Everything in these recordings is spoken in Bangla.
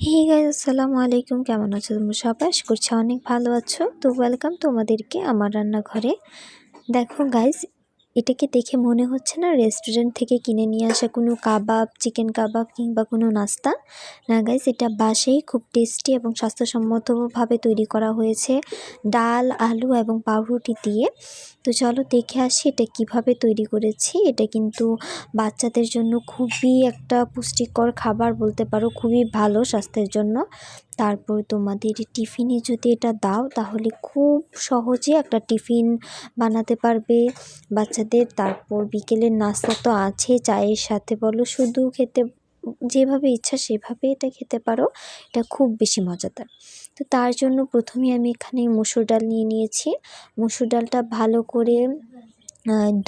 হে গাইজ আসসালামু আলাইকুম কেমন আছো তোমরা সবাই? আশা করছি অনেক ভালো আছো। তো ওয়েলকাম তোমাদেরকে আমার রান্নাঘরে। দেখো গাইজ এটাকে দেখে মনে হচ্ছে না রেস্টুরেন্ট থেকে কিনে নিয়ে আসা কোনো কাবাব চিকেন কাবাব কিংবা কোনো নাস্তা? না গাইজ এটা বাসেই খুব টেস্টি এবং স্বাস্থ্যসম্মতভাবে তৈরি করা হয়েছে ডাল, আলু এবং পাউরুটি দিয়ে। তো চলো দেখে আসি এটা কীভাবে তৈরি করেছি। এটা কিন্তু বাচ্চাদের জন্য খুবই একটা পুষ্টিকর খাবার বলতে পারো, খুবই ভালো স্বাস্থ্যের জন্য। তারপর তোমাদের টিফিনে যদি এটা দাও, তাহলে খুব সহজে একটা টিফিন বানাতে পারবে বাচ্চাদের। তারপর বিকেলের নাস্তা তো আছে, চায়ের সাথে বলো, শুধু খেতে, যেভাবে ইচ্ছা সেভাবে এটা খেতে পারো, এটা খুব বেশি মজাদার। তো তার জন্য প্রথমে আমি এখানে মুসুর ডাল নিয়ে নিয়েছি। মুসুর ডালটা ভালো করে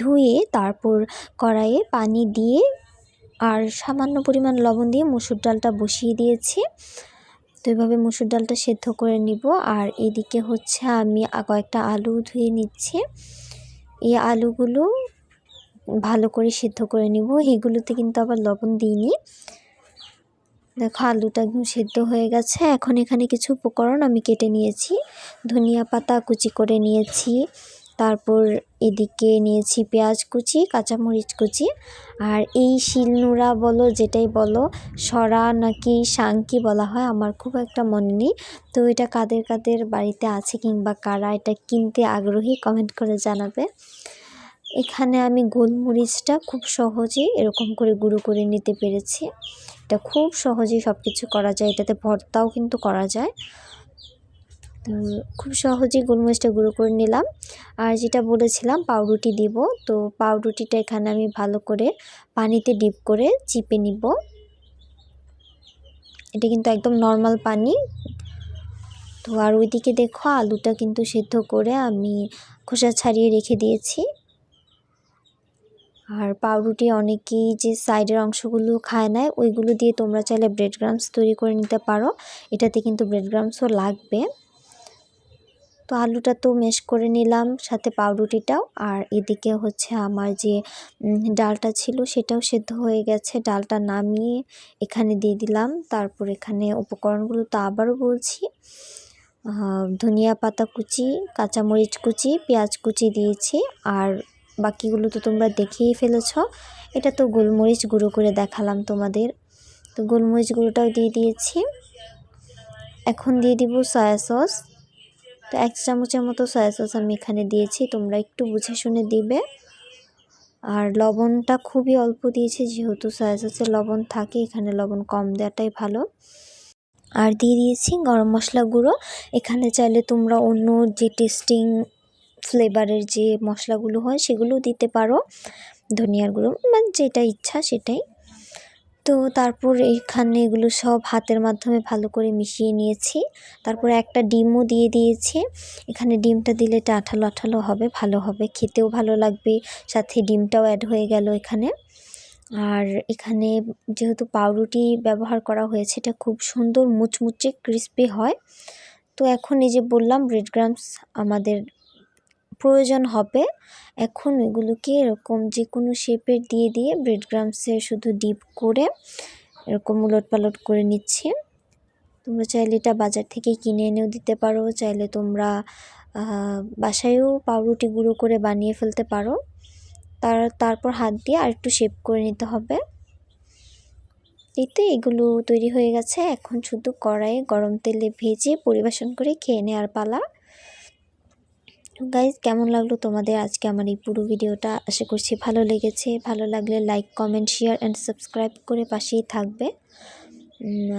ধুয়ে তারপর কড়াইয়ে পানি দিয়ে আর সামান্য পরিমাণ লবণ দিয়ে মুসুর ডালটা বসিয়ে দিয়েছি। এভাবে মুসুর ডালটা সেদ্ধ করে নিব। আর এদিকে হচ্ছে আমি কয়েকটা আলু ধুয়ে নিচ্ছি। এই আলুগুলো ভালো করে সেদ্ধ করে নিব। এগুলোতে কিন্তু আবার লবণ দিইনি। দেখো আলুটা একদম সেদ্ধ হয়ে গেছে। এখন এখানে কিছু উপকরণ আমি কেটে নিয়েছি। ধনিয়া পাতা কুচি করে নিয়েছি। তারপর এদিকে নিয়েছি পেঁয়াজ কুচি, কাঁচামরিচ কুচি। আর এই শিলনোড়া বলো, যেটাই বলো, সরা নাকি শাঙ্কি বলা হয়, আমার খুব একটা মনে নেই। তো এটা কাদের কাদের বাড়িতে আছে কিংবা কারা, এটা কিনতে আগ্রহী কমেন্ট করে জানাবে। এখানে আমি গোলমরিচটা খুব সহজেই এরকম করে গুঁড়ো করে নিতে পেরেছি। এটা খুব সহজেই সব কিছু করা যায়, এটাতে ভর্তাও কিন্তু করা যায়। খুব সহজেই গোলমরিচটা গুঁড়ো করে নিলাম। আর যেটা বলেছিলাম, পাউরুটি দিব। তো পাউরুটিটা এখানে আমি ভালো করে পানিতে ডিপ করে চিপে নিব। এটা কিন্তু একদম নর্মাল পানি। তো আর ওইদিকে দেখো, আলুটা কিন্তু সেদ্ধ করে আমি খোসা ছাড়িয়ে রেখে দিয়েছি। আর পাউরুটি অনেকেই যে সাইডের অংশগুলো খায় নেয় ওইগুলো দিয়ে তোমরা চাইলে ব্রেড গ্রামস তৈরি করে নিতে পারো। এটাতে কিন্তু ব্রেড গ্রামসও লাগবে। তো আলুটা তো মেশ করে নিলাম, সাথে পাউরুটিটাও। আর এদিকে হচ্ছে আমার যে ডালটা ছিল সেটাও সেদ্ধ হয়ে গেছে। ডালটা নামিয়ে এখানে দিয়ে দিলাম। তারপর এখানে উপকরণগুলো তো আবারও বলছি। ধনিয়া পাতা কুচি, কাঁচামরিচ কুচি, পেঁয়াজ কুচি দিয়েছি। আর বাকিগুলো তো তোমরা দেখেই ফেলেছ। এটা তো গোলমরিচ গুঁড়ো করে দেখালাম তোমাদের। তো গোলমরিচ গুঁড়োটাও দিয়ে দিয়েছি। এখন দিয়ে দিব সয়া সস। তো এক চামচের মতো সয়া সস আমি এখানে দিয়েছি, তোমরা একটু বুঝে শুনে দিবে। আর লবণটা খুবই অল্প দিয়েছি, যেহেতু সয়া সসে লবণ থাকে, এখানে লবণ কম দেওয়াটাই ভালো। আর দিয়ে দিয়েছি গরম মশলা গুঁড়ো। এখানে চাইলে তোমরা অন্য যে টেস্টিং ফ্লেভারের যে মশলাগুলো হয়, সেগুলো দিতে পারো। ধনিয়ার গুঁড়ো মানে যেটা ইচ্ছা সেটাই। তো তারপর এখানে এগুলো সব হাতের মাধ্যমে ভালো করে মিশিয়ে নিয়েছি। তারপর একটা ডিমও দিয়ে দিয়েছি। এখানে ডিমটা দিলে এটা আঠালো আঠালো হবে, ভালো হবে। খেতেও ভালো লাগবে। সাথে ডিমটাও অ্যাড হয়ে গেল এখানে। আর এখানে যেহেতু পাউরুটি ব্যবহার করা হয়েছে, এটা খুব সুন্দর মুচমুচে ক্রিস্পি হয়। তো এখন এই যে বললাম ব্রেড গ্রামস আমাদের প্রয়োজন হবে, এখন এগুলোকে এরকম যে কোনো শেপের দিয়ে দিয়ে ব্রেড গ্রামসে শুধু ডিপ করে এরকম উলট পালট করে নিচ্ছি। তোমরা চাইলে এটা বাজার থেকে কিনে এনেও দিতে পারো, চাইলে তোমরা বাসায়ও পাউরুটি গুঁড়ো করে বানিয়ে ফেলতে পারো। তার, তারপর হাত দিয়ে আর একটু শেপ করে নিতে হবে। এই তো এগুলো তৈরি হয়ে গেছে, এখন শুধু কড়াইয়ে গরম তেলে ভেজে পরিবেশন করে খেয়ে নেওয়ার পালা। গাইজ কেমন লাগল তোমাদের আজকে আমার এই পুরো ভিডিওটা? আশা করছি ভালো লেগেছে। ভালো লাগলে like comment share and subscribe করে পাশেই থাকবে।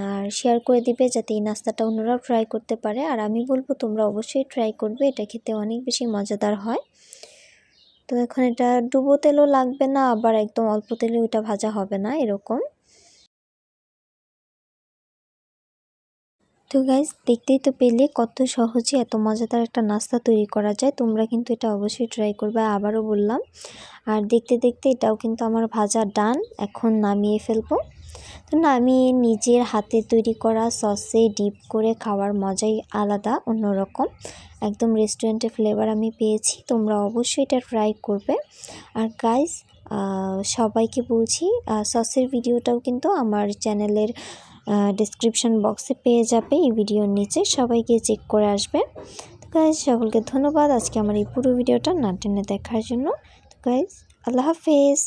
আর শেয়ার করে দিবে যাতে এই নাস্তাটা অন্যরাও ট্রাই করতে পারে। আর আমি বলব, তোমরা অবশ্যই ট্রাই করবে। এটা খেতে অনেক বেশি মজাদার হয়। তো এখন এটা ডুবো তেলও লাগবে না, আবার একদম অল্প তেলে ওইটা ভাজা হবে না, এরকম। তো গাইজ দেখতেই তো পেলে কত সহজে এত মজাদার একটা নাস্তা তৈরি করা যায়। তোমরা কিন্তু এটা অবশ্যই ট্রাই করবে, আবারও বললাম। আর দেখতে দেখতে এটাও কিন্তু আমার ভাজা ডান এখন নামিয়ে ফেলব। তো নামিয়ে নিজের হাতে তৈরি করা সসে ডিপ করে খাওয়ার মজাই আলাদা, অন্যরকম। একদম রেস্টুরেন্টের ফ্লেভার আমি পেয়েছি, তোমরা অবশ্যই এটা ট্রাই করবে। আর গাইজ সবাইকে বলছি সসের ভিডিওটাও কিন্তু আমার চ্যানেলের ডিসক্রিপশন বক্সে পেয়ে যাবে। এই ভিডিওর নিচে সবাইকে চেক করে আসবেন। তো গাইজ সকলকে ধন্যবাদ। আজকে আমার এই পুরো ভিডিওটা না টেনে দেখার জন্য। তো গাইজ আল্লাহ হাফেজ।